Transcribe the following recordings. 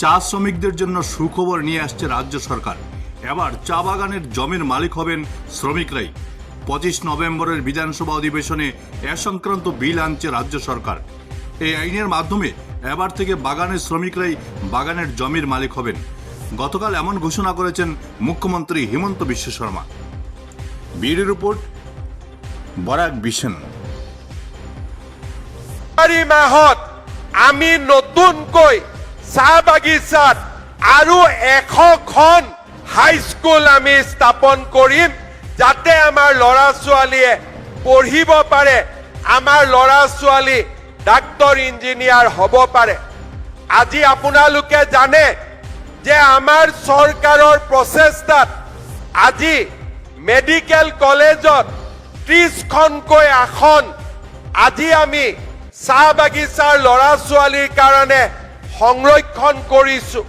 চা শ্রমিকদের জন্য সুখবর নিয়ে আসছে রাজ্য সরকার। এবার চা বাগানের জমির মালিক হবেন শ্রমিকরাই। পঁচিশ নভেম্বরের বিধানসভা অধিবেশনে এ সংক্রান্ত বিল আনছে রাজ্য সরকার। এই আইনের মাধ্যমে এবার থেকে বাগানের শ্রমিকরাই বাগানের জমির মালিক হবেন। গতকাল এমন ঘোষণা করেছেন মুখ্যমন্ত্রী হিমন্ত বিশ্ব শর্মা। বিড়ি রিপোর্ট, বরাক বিশন আমি নতুনকৈ চাহ বাগিচাত আৰু এশখন হাইস্কুল আমি স্থাপন কৰিম যাতে আমাৰ ল'ৰা ছোৱালীয়ে পঢ়িব পাৰে, আমাৰ ল'ৰা ছোৱালী ডাক্তৰ, ইঞ্জিনিয়াৰ হ'ব পাৰে। আজি আপোনালোকে জানে যে আমাৰ চৰকাৰৰ প্ৰচেষ্টাত আজি মেডিকেল কলেজত ত্ৰিছখনকৈ আসন আজি আমি চাহ বাগিচাৰ ল'ৰা ছোৱালীৰ কাৰণে সংৰক্ষণ কৰিছো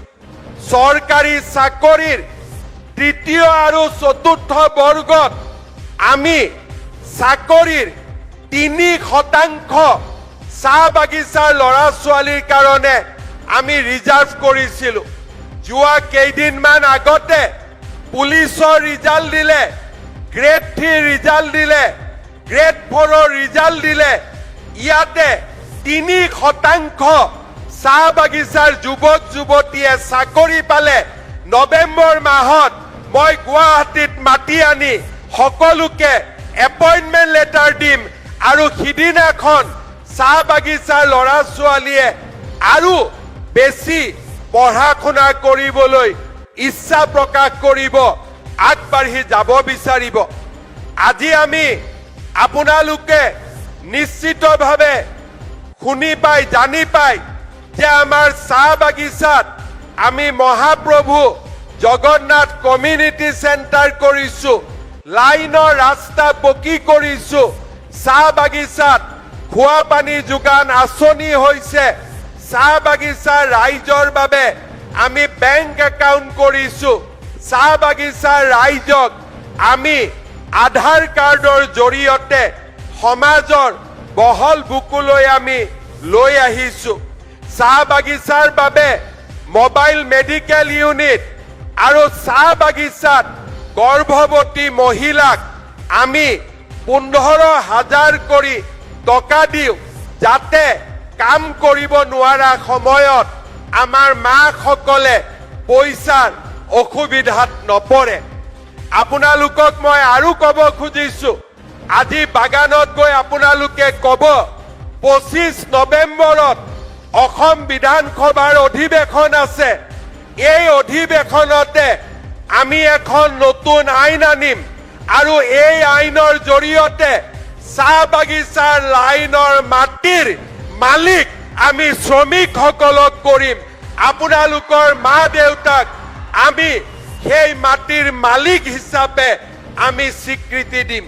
চৰকাৰী চাকৰিৰ তৃতীয় আৰু চতুৰ্থ বৰ্গত আমি চাকৰিৰ তিনি শতাংশ চাহ বাগিচাৰ ল'ৰা ছোৱালীৰ কাৰণে আমি ৰিজাৰ্ভ কৰিছিলো। যোৱা কেইদিনমান আগতে পুলিচৰ ৰিজাল্ট দিলে, গ্ৰেড থ্ৰীৰ ৰিজাল্ট দিলে, গ্ৰেড ফ'ৰৰ ৰিজাল্ট দিলে, ইয়াতে তিনি শতাংশ চাহ বাগিচাৰ যুৱক যুৱতীয়ে চাকৰি পালে। নৱেম্বৰ মাহত মই গুৱাহাটীত মাতি আনি সকলোকে এপইণ্টমেণ্ট লেটাৰ দিম আৰু সিদিনাখন চাহ বাগিচাৰ ল'ৰা ছোৱালীয়ে আৰু বেছি পঢ়া শুনা কৰিবলৈ ইচ্ছা প্ৰকাশ কৰিব, আগবাঢ়ি যাব বিচাৰিব। আজি আমি আপোনালোকে নিশ্চিতভাৱে শুনি পাই, জানি পাই যে আমাৰ চাহ বাগিচাত আমি মহাপ্ৰভু জগন্নাথ কমিউনিটি চেণ্টাৰ কৰিছো লাইনৰ ৰাস্তা পকী কৰিছো চাহ বাগিচাত খোৱা পানী যোগান আঁচনি হৈছে চাহ বাগিচাৰ ৰাইজৰ বাবে আমি বেংক একাউণ্ট কৰিছো চাহ বাগিচাৰ ৰাইজক আমি আধাৰ কাৰ্ডৰ জৰিয়তে সমাজৰ বহল বুকুলৈ আমি লৈ আহিছো। চাহ বাগিচাৰ বাবে মোবাইল মেডিকেল ইউনিট আৰু চাহ বাগিচাত গৰ্ভৱতী মহিলাক আমি পোন্ধৰ হাজাৰ কৰি টকা দিওঁ যাতে কাম কৰিব নোৱাৰা সময়ত আমাৰ মাকসকলে পইচাৰ অসুবিধাত নপৰে। আপোনালোকক মই আৰু ক'ব খুজিছো, আজি বাগানত গৈ আপোনালোকে ক'ব, পঁচিছ নৱেম্বৰত অসম বিধানসভাৰ অধিৱেশন আছে। এই অধিৱেশনতে আমি এখন নতুন আইন আনিম আৰু এই আইনৰ জৰিয়তে চাহ বাগিচাৰ লাইনৰ মাটিৰ মালিক আমি শ্ৰমিকসকলক কৰিম। আপোনালোকৰ মা দেউতাক আমি সেই মাটিৰ মালিক হিচাপে আমি স্বীকৃতি দিম।